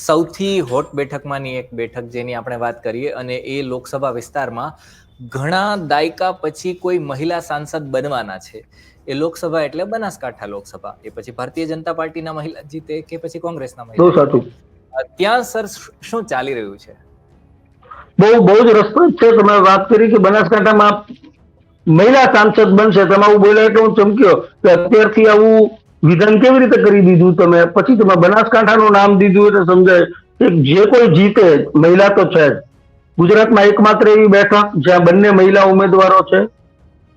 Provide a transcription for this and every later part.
સૌથી હોટ બેઠકમાંની એક બેઠક જેની આપણે વાત કરીએ અને એ લોકસભા વિસ્તારમાં ઘણા દાયકા પછી કોઈ મહિલા સાંસદ બનવાના છે. એ લોકસભા એટલે બનાસકાંઠા લોકસભા. એ પછી ભારતીય જનતા પાર્ટીના મહિલા જીતે કે પછી કોંગ્રેસના મહિલા ત્યાં સર શું ચાલી રહ્યું છે? બહુ બહુ જ રસપ્રદ છે. તમે વાત કરી કે બનાસકાંઠામાં મહિલા સાંસદ બનશે તમે આવું બોલ્યા એટલે હું ચમક્યો કે અત્યારથી આવું વિધાન કેવી રીતે કરી દીધું તમે? પછી તમે બનાસકાંઠાનું નામ દીધું એટલે સમજાય કે જે કોઈ જીતે, મહિલા તો છે જ. ગુજરાતમાં એકમાત્ર એવી બેઠક જ્યાં બંને મહિલા ઉમેદવારો છે.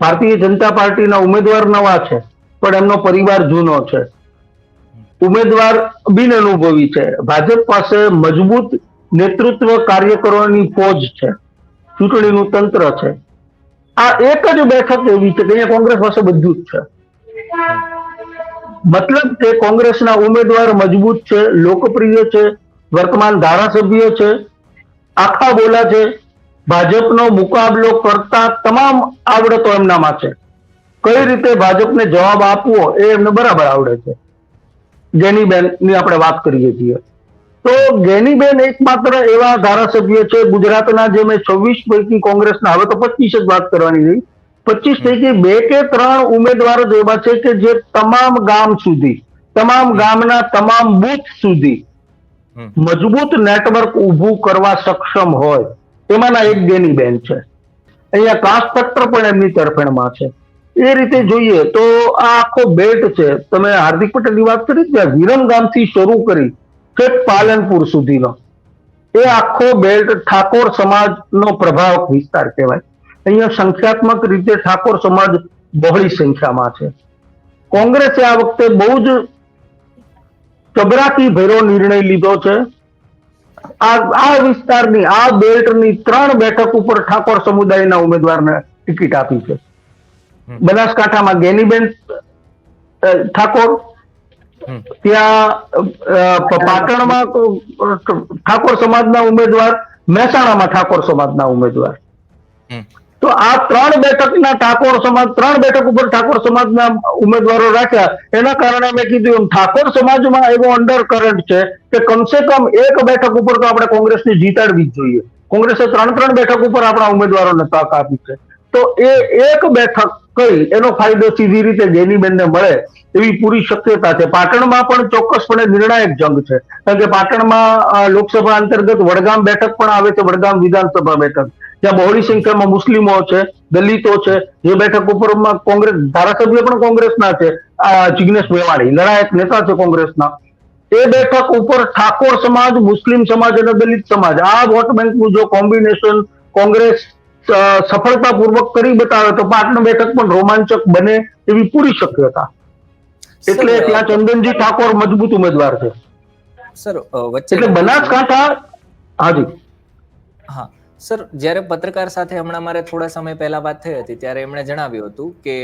ભારતીય જનતા પાર્ટીના ઉમેદવાર નવા છે, પણ એમનો પરિવાર જૂનો છે. ઉમેદવાર બિન અનુભવી છે. ભાજપ પાસે મજબૂત નેતૃત્વ કાર્યકરોની ફોજ છે. ચૂંટણીનું તંત્ર છે. આ એક જ બેઠક એવી છે કે અહીંયા કોંગ્રેસ પાસે બધું જ છે. મતલબ કે કોંગ્રેસના ઉમેદવાર મજબૂત છે, લોકપ્રિય છે, વર્તમાન ધારાસભ્ય છે, આખા બોલા છે. ભાજપનો મુકાબલો કરતા તમામ આવડતો એમનામાં છે. કઈ રીતે ભાજપને જવાબ આપવો એ એમને બરાબર આવડે છે. ગેનીબેનની આપણે વાત કરીએ છીએ. તો ગેનીબેન એકમાત્ર એવા ધારાસભ્ય છે ગુજરાતના જે મેં છવ્વીસ પૈકી કોંગ્રેસના, હવે તો પચીસ જ વાત કરવાની રહી. પચીસ પૈકી બે કે ત્રણ ઉમેદવારો જ એવા છે કે જે તમામ ગામ સુધી તમામ ગામના તમામ બુથ સુધી મજબૂત નેટવર્ક ઊભું કરવા સક્ષમ હોય. એમાંના એક ગેનીબેન છે. અહીંયા ફેક્ટર પણ એમની તરફેણમાં છે. એ રીતે જોઈએ તો આ આખો બેટ છે. તમે હાર્દિક પટેલની વાત કરી ત્યાં વિરમ ગામથી શરૂ કરી કે પાલનપુર સુધીનો. એ આખો બેલ્ટ ઠાકોર સમાજનો પ્રભાવક વિસ્તાર કહેવાય. અહીંયા સંખ્યાત્મક રીતે ઠાકોર સમાજ બહોળી સંખ્યામાં છે. કોંગ્રેસે આ વખતે બહુ જ ચબરાકી ભેરો નિર્ણય લીધો છે. આ આ વિસ્તારની આ બેલ્ટની ત્રણ બેઠક ઉપર ઠાકોર સમુદાયના ઉમેદવારને ટિકિટ આપી છે. બનાસકાંઠામાં ગેનીબેન ઠાકોર. ત્યાં પાટણમાં ઠાકોર સમાજના ઉમેદવાર મહેસાણામાં ઠાકોર સમાજના ઉમેદવાર. તો આ ત્રણ બેઠકના ઠાકોર સમાજ, ત્રણ બેઠક ઉપર ઠાકોર સમાજના ઉમેદવારો રાખ્યા. એના કારણે મેં કીધું એમ, ઠાકોર સમાજમાં એવો અંડર કરંટ છે કે કમસે કમ એક બેઠક ઉપર તો આપણે કોંગ્રેસને જીતાડવી જ જોઈએ. કોંગ્રેસે ત્રણ ત્રણ બેઠક ઉપર આપણા ઉમેદવારોને તક આપી છે. તો એ એક બેઠક કઈ, એનો ફાયદો સીધી રીતે ગેનીબેનને મળે એવી પૂરી શક્યતા છે. પાટણમાં પણ ચોક્કસપણે નિર્ણાયક જંગ છે. કારણ કે પાટણમાં લોકસભા અંતર્ગત વડગામ બેઠક પણ આવે છે, વડગામ વિધાનસભા બેઠક. જ્યાં બહોળી સંખ્યામાં મુસ્લિમો છે દલિતો છે જે બેઠક ઉપર કોંગ્રેસ ધારાસભ્ય પણ કોંગ્રેસના છે આ જિગ્નેશ મેવાણી લડાયક નેતા છે કોંગ્રેસના. એ બેઠક ઉપર ઠાકોર સમાજ મુસ્લિમ સમાજ અને દલિત સમાજ આ વોટ બેંકનું જો કોમ્બિનેશન કોંગ્રેસ સફળતાપૂર્વક કરી બતાવે તો પાટણ બેઠક પણ રોમાંચક બને એવી પૂરી શક્યતા. એટલે ત્યાં ચંદનજી ઠાકોર મજબૂત ઉમેદવાર છે. સર એટલે બનાસકાંઠા હાજી. હા. સર જ્યારે પત્રકાર સાથે હમણાં મારે થોડા સમય પહેલા વાત થઈ હતી ત્યારે એમણે જણાવ્યું હતું કે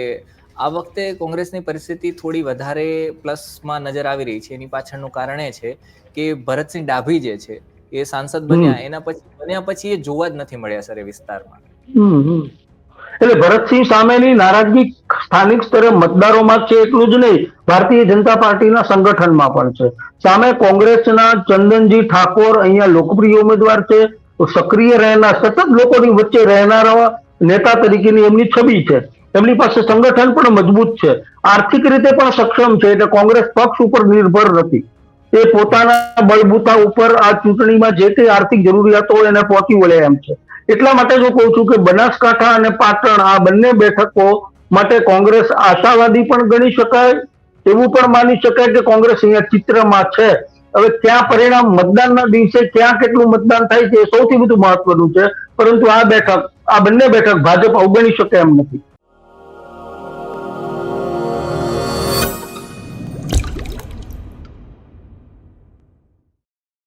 આ વખતે કોંગ્રેસની પરિસ્થિતિ થોડી વધારે પ્લસમાં નજર આવી રહી છે. એની પાછળનું કારણ એ છે કે ભરતસિંહ ડાભી જે છે એ સાંસદ બન્યા. એના પછી બન્યા પછી એ જોવા જ નથી મળ્યા સર એ વિસ્તારમાં. એટલે ભરતસિંહ સામેની નારાજગી સ્થાનિક સ્તરે મતદારોમાં છે એટલું જ નહીં ભારતીય જનતા પાર્ટીના સંગઠનમાં પણ છે. સામે કોંગ્રેસના ચંદનજી ઠાકોર અહીંયા લોકપ્રિય ઉમેદવાર છે સક્રિય રહેનાર, સતત લોકોની વચ્ચે રહેનારા નેતા તરીકેની એમની છબી છે. એમની પાસે સંગઠન પણ મજબૂત છે. આર્થિક રીતે પણ સક્ષમ છે એટલે કોંગ્રેસ પક્ષ ઉપર નિર્ભર નથી. એ પોતાના બળબૂતા ઉપર આ ચૂંટણીમાં જે તે આર્થિક જરૂરિયાતો એને પહોંચી વળે એમ છે. એટલા માટે જો કહું છું કે બનાસકાંઠા અને પાટણ આ બંને બેઠકો માટે કોંગ્રેસ આશાવાદી પણ ગણી શકાય, એવું પણ માની શકાય કે કોંગ્રેસ અહીંયા ચિત્રમાં છે. હવે ક્યાં પરિણામ મતદાનના દિવસે ક્યાં કેટલું મતદાન થાય છે એ સૌથી વધુ મહત્વનું છે. પરંતુ આ બેઠક, આ બંને બેઠક ભાજપ અવગણી શકે એમ નથી.